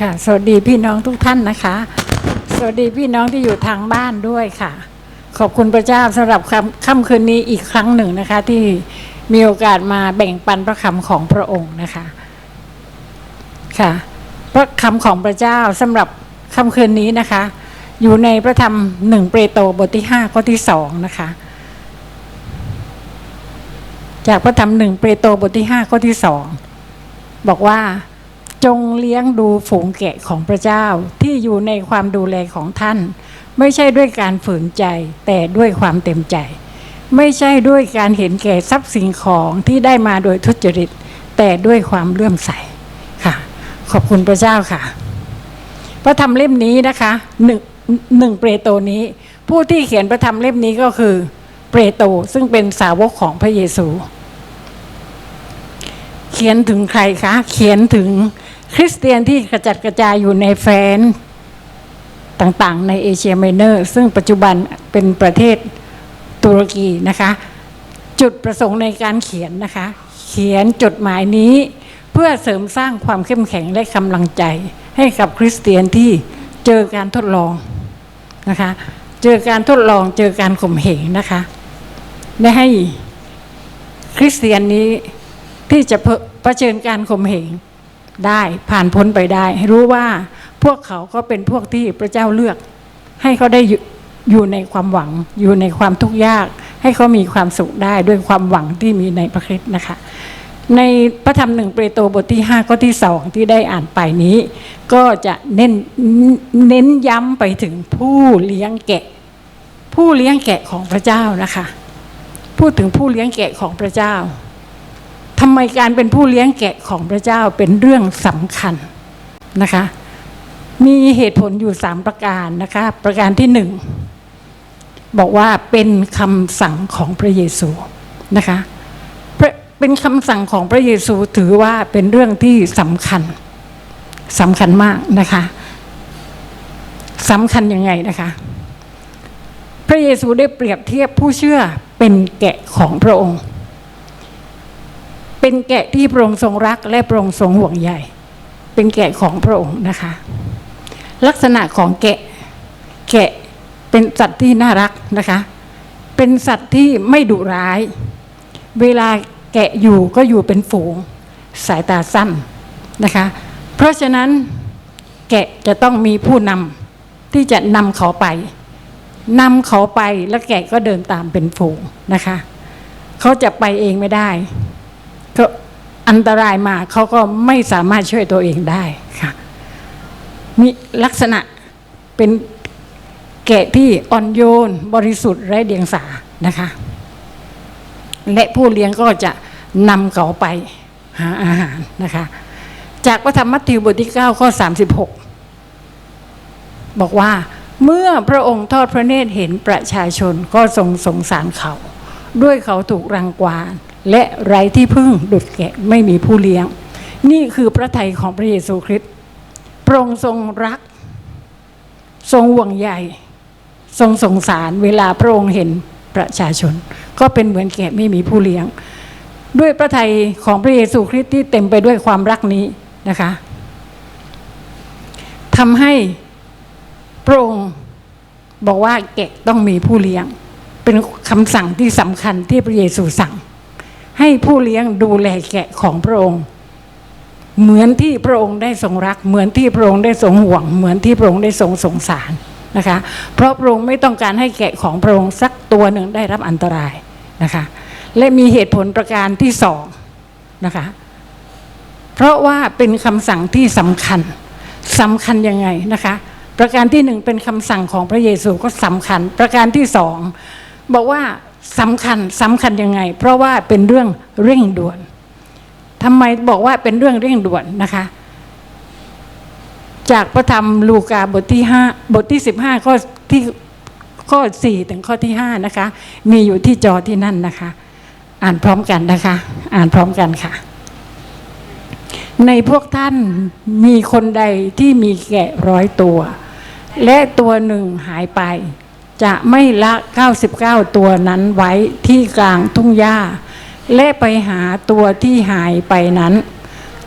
ค่ะ สวัสดีพี่น้องทุกท่านนะคะ สวัสดีพี่น้องที่อยู่ทางบ้านด้วยค่ะ ขอบคุณพระเจ้าสำหรับค่ำค่ำคืนนี้อีกครั้งหนึ่งนะคะ ที่มีโอกาสมาแบ่งปันพระคำของพระองค์นะคะ ค่ะ พระคำของพระเจ้าสำหรับค่ำคืนนี้นะคะ อยู่ในพระธรรมหนึ่งเปโตรบทที่ห้าข้อที่สองนะคะ จากพระธรรมหนึ่งเปโตรบทที่ห้าข้อที่สองบอกว่า จงเลี้ยงดูฝูงแกะของพระเจ้าที่อยู่ในความดูแลของท่าน ไม่ใช่ด้วยการฝืนใจแต่ด้วยความเต็มใจ ไม่ใช่ด้วยการเห็นแก่ทรัพย์สินของที่ได้มาโดยทุจริต แต่ด้วยความเลื่อมใสค่ะ ขอบคุณพระเจ้าค่ะ พระธรรมเล่มนี้นะคะหนึ่งหนึ่งเปโตรนี้ ผู้ที่เขียนพระธรรมเล่มนี้ก็คือเปโตรซึ่งเป็นสาวกของพระเยซู เขียนถึงใครคะ เขียนถึง คริสเตียนที่กระจัดกระจายอยู่ในแฟนต่างๆ ในเอเชียไมเนอร์ ซึ่งปัจจุบันเป็นประเทศตุรกีนะคะ จุดประสงค์ในการเขียนนะคะ เขียนจดหมายนี้เพื่อเสริมสร้างความเข้มแข็งและกำลังใจ ให้กับคริสเตียนที่เจอการทดลองนะคะ เจอการทดลองเจอการข่มเหงนะคะและให้คริสเตียนนี้ที่จะเผชิญการข่มเหง ได้ผ่านพ้นไปได้ให้รู้ว่าพวกเขาก็เป็นพวกที่พระเจ้าเลือก ให้เขาได้อยู่อยู่ในความหวัง อยู่ในความทุกข์ยาก ให้เขามีความสุขได้ด้วยความหวังที่มีในพระคริสต์นะคะ ในพระธรรมหนึ่งเปโตรบทที่5ข้อที่สองที่ได้อ่านไปนี้ ก็จะเน้นเน้นย้ำไปถึงผู้เลี้ยงแกะ ผู้เลี้ยงแกะของพระเจ้านะคะ พูดถึงผู้เลี้ยงแกะของพระเจ้า ทำไมการเป็นผู้เลี้ยงแกะของพระเจ้าเป็นเรื่องสำคัญนะคะ มีเหตุผลอยู่สามประการนะคะ ประการที่หนึ่งบอกว่าเป็นคำสั่งของพระเยซูนะคะเป็นคำสั่งของพระเยซูถือว่าเป็นเรื่องที่สำคัญสำคัญมากนะคะสำคัญยังไงนะคะ พระเยซูได้เปรียบเทียบผู้เชื่อเป็นแกะของพระองค์ เป็นแกะที่พระองค์ทรงรักและพระองค์ทรงห่วงใยเป็นแกะของพระองค์นะคะ ลักษณะของแกะแกะเป็นสัตว์ที่น่ารักนะคะ เป็นสัตว์ที่ไม่ดุร้าย เวลาแกะอยู่ก็อยู่เป็นฝูง สายตาสั้นนะคะ เพราะฉะนั้นแกะจะต้องมีผู้นำที่จะนำเขาไปนำเขาไปแล้วแกะก็เดินตามเป็นฝูงนะคะ เขาจะไปเองไม่ได้ ก็อันตรายมาเขาก็ไม่สามารถช่วยตัวเองได้ค่ะมีลักษณะเป็นแกะที่อ่อนโยน บริสุทธิ์ไร้เดียงสานะคะ และผู้เลี้ยงก็จะนำเขาไปหาอาหารนะคะ จากพระธรรมมัทธิวบทที่9ข้อ36 บอกว่าเมื่อพระองค์ทอดพระเนตรเห็นประชาชนก็ทรงสงสารเขา ด้วยเขาถูกรังควาน และไร้ที่พึ่งดุดแกะไม่มีผู้เลี้ยง นี่คือพระทัยของพระเยซูคริสต์พระองค์ทรงรัก ทรงห่วงใยทรงสงสารเวลาพระองค์เห็นประชาชน ก็เป็นเหมือนแกะไม่มีผู้เลี้ยง ด้วยพระทัยของพระเยซูคริสต์ที่เต็มไปด้วยความรักนี้นะคะทำให้พระองค์บอกว่าแกะต้องมีผู้เลี้ยง เป็นคำสั่งที่สำคัญที่พระเยซูสั่ง ให้ผู้เลี้ยงดูแลแกะของพระองค์ เหมือนที่พระองค์ได้ทรงรัก เหมือนที่พระองค์ได้ทรงห่วง เหมือนที่พระองค์ได้ทรงสงสารนะคะ เพราะพระองค์ไม่ต้องการให้แกะของพระองค์สักตัวหนึ่งได้รับอันตรายนะคะ และมีเหตุผลประการที่สองนะคะ เพราะว่าเป็นคำสั่งที่สำคัญสำคัญยังไงนะคะ ประการที่หนึ่งเป็นคำสั่งของพระเยซูก็สำคัญ ประการที่สองบอกว่า สำคัญสำคัญยังไง เพราะว่าเป็นเรื่องเร่งด่วนทำไมบอกว่าเป็นเรื่องเร่งด่วนนะคะ จากพระธรรมลูกาบทที่ห้าบทที่สิบห้าข้อที่ข้อสี่ถึงข้อที่ห้านะคะ มีอยู่ที่จอที่นั่นนะคะ อ่านพร้อมกันนะคะ อ่านพร้อมกันค่ะ ในพวกท่านมีคนใดที่มีแกะร้อยตัว และตัวหนึ่งหายไป จะไม่ละ 99 ตัวนั้นไว้ที่กลางทุ่งหญ้าและไปหาตัวที่หายไปนั้น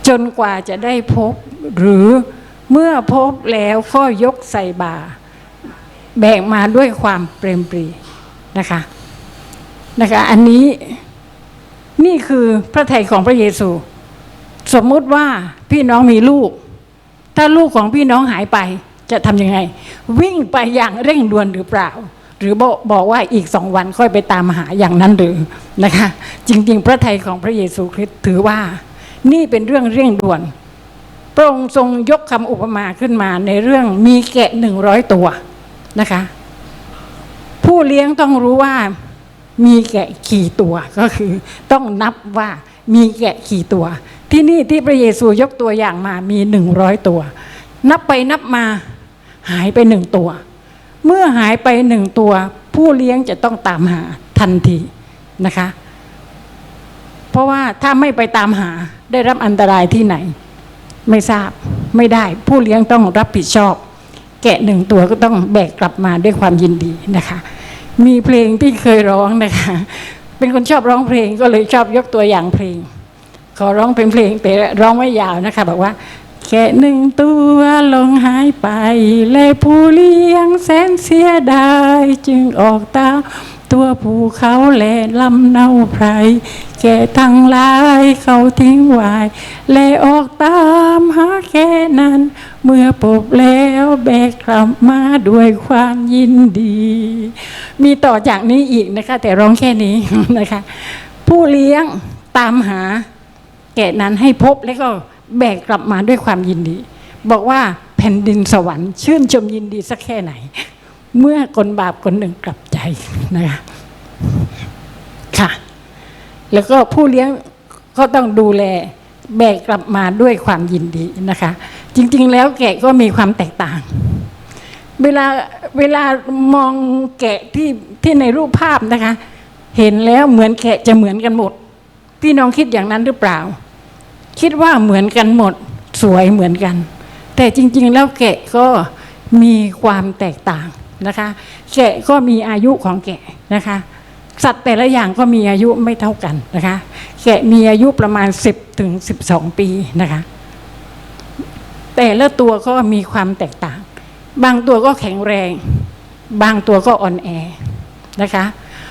จนกว่าจะได้พบ หรือเมื่อพบแล้วก็ยกใส่บาแบกมาด้วยความเปรมปรีนะคะนะคะ อันนี้นี่คือพระทัยของพระเยซู สมมุติว่าพี่น้องมีลูก ถ้าลูกของพี่น้องหายไป จะทำยังไง วิ่งไปอย่างเร่งด่วนหรือเปล่า หรือบอกบอกว่าอีกสองวันค่อยไปตามหาอย่างนั้นหรือนะคะ จริง ๆ พระทัยของพระเยซูคริสต์ถือว่า นี่เป็นเรื่องเร่งด่วนพระองค์ทรงยกคำอุปมาขึ้นมาในเรื่องมีแกะหนึ่งร้อยตัวนะคะ ผู้เลี้ยงต้องรู้ว่ามีแกะกี่ตัวก็คือต้องนับว่ามีแกะกี่ตัว ที่นี่ที่พระเยซูยกตัวอย่างมามีหนึ่งร้อยตัว นับไปนับมา หายไปหนึ่งตัว เมื่อหายไปหนึ่งตัว ผู้เลี้ยงจะต้องตามหาทันทีนะคะ เพราะว่าถ้าไม่ไปตามหาได้รับอันตรายที่ไหน ไม่ทราบไม่ได้ ผู้เลี้ยงต้องรับผิดชอบ แกะหนึ่งตัวก็ต้องแบกกลับมาด้วยความยินดีนะคะ มีเพลงที่เคยร้องนะคะ เป็นคนชอบร้องเพลงก็เลยชอบยกตัวอย่างเพลงขอร้องเป็นเพลงแต่ร้องไม่ยาวนะคะ บอกว่า แกะหนึ่งตัวลงหายไป และผู้เลี้ยงแสนเสียดายจึงออกตามตัวภูเขาและลำเนาไพรแกะทั้งหลายเขาทิ้งไว้และออกตามหาแค่นั้น เมื่อปบแล้วแบกกลับมาด้วยความยินดี มีต่อจากนี้อีกนะคะ แต่ร้องแค่นี้นะคะ ผู้เลี้ยงตามหาแกะนั้นให้พบแล้วก็ แบกกลับมาด้วยความยินดี บอกว่าแผ่นดินสวรรค์ชื่นชมยินดีสักแค่ไหน เมื่อคนบาปคนหนึ่งกลับใจนะคะค่ะ แล้วก็ผู้เลี้ยงก็ต้องดูแลแบกกลับมาด้วยความยินดีนะคะ จริง ๆ แล้วแกะก็มีความแตกต่าง เวลาเวลามองแกะที่ที่ในรูปภาพนะคะ เห็นแล้วเหมือนแกะจะเหมือนกันหมด พี่น้องคิดอย่างนั้นหรือเปล่า คิดว่าเหมือนกันหมดสวยเหมือนกัน แต่จริง ๆ แล้วแกะก็มีความแตกต่างนะคะ แกะก็มีอายุของแกะนะคะ สัตว์แต่ละอย่างก็มีอายุไม่เท่ากันนะคะ แกะมีอายุประมาณ 10ถึง12 ปีนะคะ แต่ละตัวก็มีความแตกต่าง บางตัวก็แข็งแรง บางตัวก็อ่อนแอนะคะ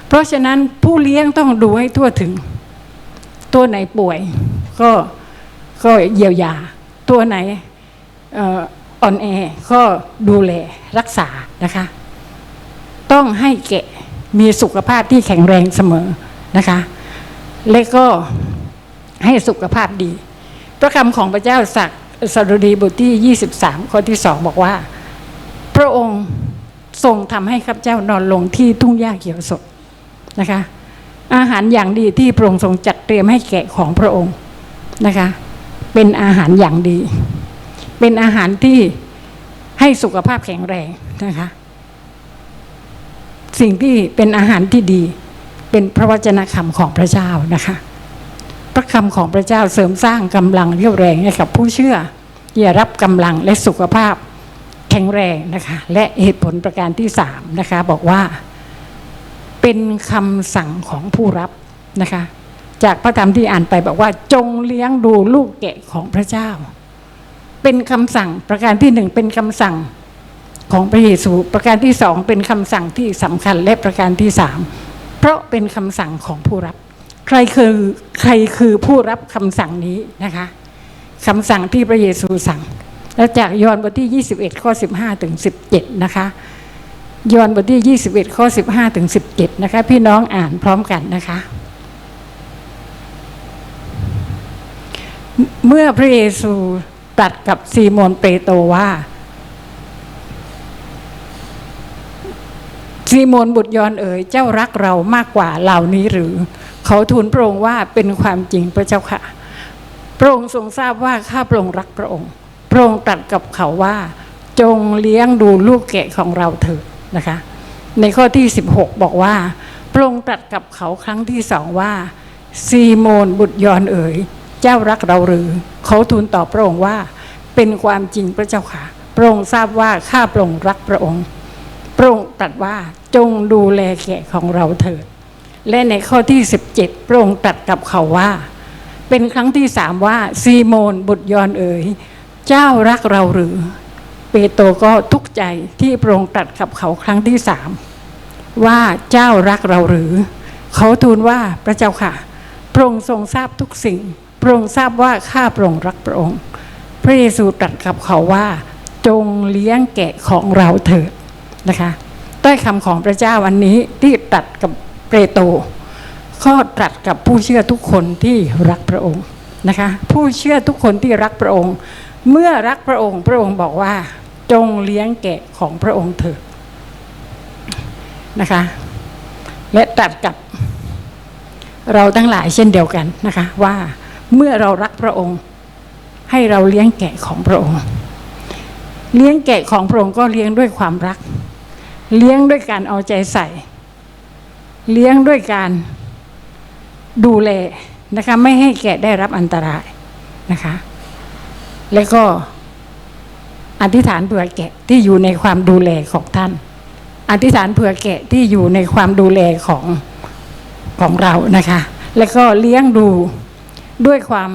เพราะฉะนั้นผู้เลี้ยงต้องดูให้ทั่วถึง ตัวไหนป่วยก็ ก็เยียวยา ตัวไหนอ่อนแอก็ดูแลรักษานะคะ ต้องให้แกะมีสุขภาพที่แข็งแรงเสมอนะคะ และก็ให้สุขภาพดี พระคำของพระเจ้าสักสดุดีบทที่ 23 ข้อที่สองบอกว่า พระองค์ทรงทำให้ข้าพเจ้านอนลงที่ทุ่งหญ้าเขียวสดนะคะ อาหารอย่างดีที่พระองค์ทรงจัดเตรียมให้แกะของพระองค์นะคะ เป็นอาหารอย่างดี เป็นอาหารที่ให้สุขภาพแข็งแรงนะคะ สิ่งที่เป็นอาหารที่ดี เป็นพระวจนะคำของพระเจ้านะคะ พระคำของพระเจ้าเสริมสร้างกำลังเรี่ยวแรงให้กับผู้เชื่อที่จะรับกำลังและสุขภาพแข็งแรงนะคะ และเหตุผลประการที่สามนะคะ บอกว่า เป็นคำสั่งของผู้รับนะคะ จากพระธรรมที่อ่านไปบอกว่าจงเลี้ยงดูลูกแกะของพระเจ้า เป็นคำสั่งประการที่หนึ่งเป็นคำสั่งของพระเยซู ประการที่สองเป็นคำสั่งที่สำคัญและประการที่สามเพราะเป็นคำสั่งของผู้รับ ใครคือใครคือผู้รับคำสั่งนี้นะคะคำสั่งที่พระเยซูสั่ง แล้วจากยอห์นบทที่ 21 ข้อ 15 ถึง 17 นะคะยอห์นบทที่ 21 ข้อ 15 ถึง 17 นะคะ พี่น้องอ่านพร้อมกันนะคะ เมื่อพระเยซูตรัสกับซีโมนเปโตรว่า ซีโมนบุตรยอนเอ๋ยเจ้ารักเรามากกว่าเหล่านี้หรือ เขาทูลพระองค์ว่าเป็นความจริงพระเจ้าค่ะ พระองค์ทรงทราบว่าข้าพระองค์รักพระองค์ พระองค์ตรัสกับเขาว่า จงเลี้ยงดูลูกแกะของเราเถิดนะคะ ในข้อที่ 16 บอกว่า พระองค์ตรัสกับเขาครั้งที่สองว่า ซีโมนบุตรยอนเอ๋ย เจ้ารักเราหรือ เขาทูลตอบพระองค์ว่า เป็นความจริงพระเจ้าค่ะ พระองค์ทราบว่าข้าพระองค์รักพระองค์ พระองค์ตรัสว่าจงดูแลแกะของเราเถิด และในข้อที่ 17 พระองค์ตรัสกับเขาว่า เป็นครั้งที่สามว่าซีโมนบุตรยอนเอ๋ยเจ้ารักเราหรือ เปโตรก็ทุกข์ใจที่พระองค์ตรัสกับเขาครั้งที่สามว่าเจ้ารักเราหรือ เขาทูลว่าพระเจ้าค่ะ พระองค์ทรงทราบทุกสิ่ง พระองค์ทราบว่าข้าพระองค์รักพระองค์ พระเยซูตรัสกับเขาว่า จงเลี้ยงแกะของเราเถิดนะคะต้อยคำของพระเจ้าวันนี้ที่ตรัสกับเปโตรก็ตรัสกับผู้เชื่อทุกคนที่รักพระองค์นะคะผู้เชื่อทุกคนที่รักพระองค์ เมื่อรักพระองค์พระองค์บอกว่า จงเลี้ยงแกะของพระองค์เถิดนะคะและตรัสกับเราทั้งหลายเช่นเดียวกันนะคะว่า เมื่อเรารักพระองค์ ให้เราเลี้ยงแกะของพระองค์ เลี้ยงแกะของพระองค์ก็เลี้ยงด้วยความรัก เลี้ยงด้วยการเอาใจใส่ เลี้ยงด้วยการดูแลนะคะไม่ให้แกะได้รับอันตรายนะคะ แล้วก็อธิษฐานเผื่อแกะที่อยู่ในความดูแลของท่าน อธิษฐานเผื่อแกะที่อยู่ในความดูแลของของเรานะคะ แล้วก็เลี้ยงดู ด้วยความ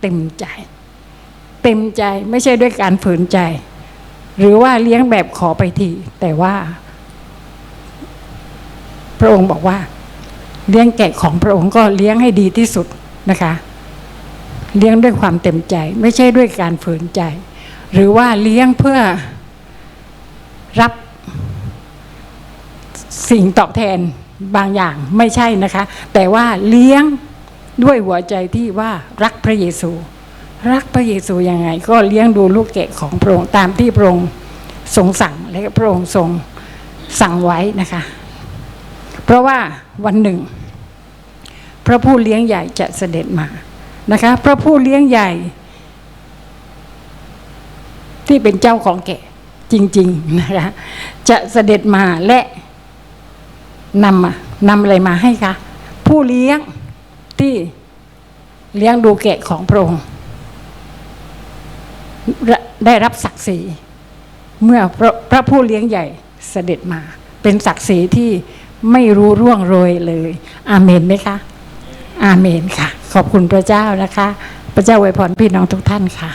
เต็มใจ เต็มใจไม่ใช่ด้วยการฝืนใจ หรือว่าเลี้ยงแบบขอไปทีแต่ว่า พระองค์บอกว่า เลี้ยงแกะของพระองค์ก็เลี้ยงให้ดีที่สุดนะคะ เลี้ยงด้วยความเต็มใจ ไม่ใช่ด้วยการฝืนใจ หรือว่าเลี้ยงเพื่อรับสิ่งตอบแทนบางอย่างไม่ใช่นะคะ แต่ว่าเลี้ยง ด้วยหัวใจที่ว่ารักพระเยซู รักพระเยซูยังไง ก็เลี้ยงดูลูกแกะของพระองค์ตามที่พระองค์ทรงสั่งและพระองค์ทรงสั่งไว้นะคะ เพราะว่าวันหนึ่ง พระผู้เลี้ยงใหญ่จะเสด็จมานะคะ พระผู้เลี้ยงใหญ่ ที่เป็นเจ้าของแกะจริงๆนะคะจะเสด็จมาและนำนำอะไรมาให้คะผู้เลี้ยง ที่เลี้ยงดูแกะของพระองค์ได้รับศักดิ์ศรีเมื่อพระพระผู้เลี้ยงใหญ่เสด็จมา เป็นศักดิ์ศรีที่ไม่รู้ร่วงโรยเลย อาเมนไหมคะ อาเมนค่ะ ขอบคุณพระเจ้านะคะ พระเจ้าอวยพรพี่น้องทุกท่านค่ะ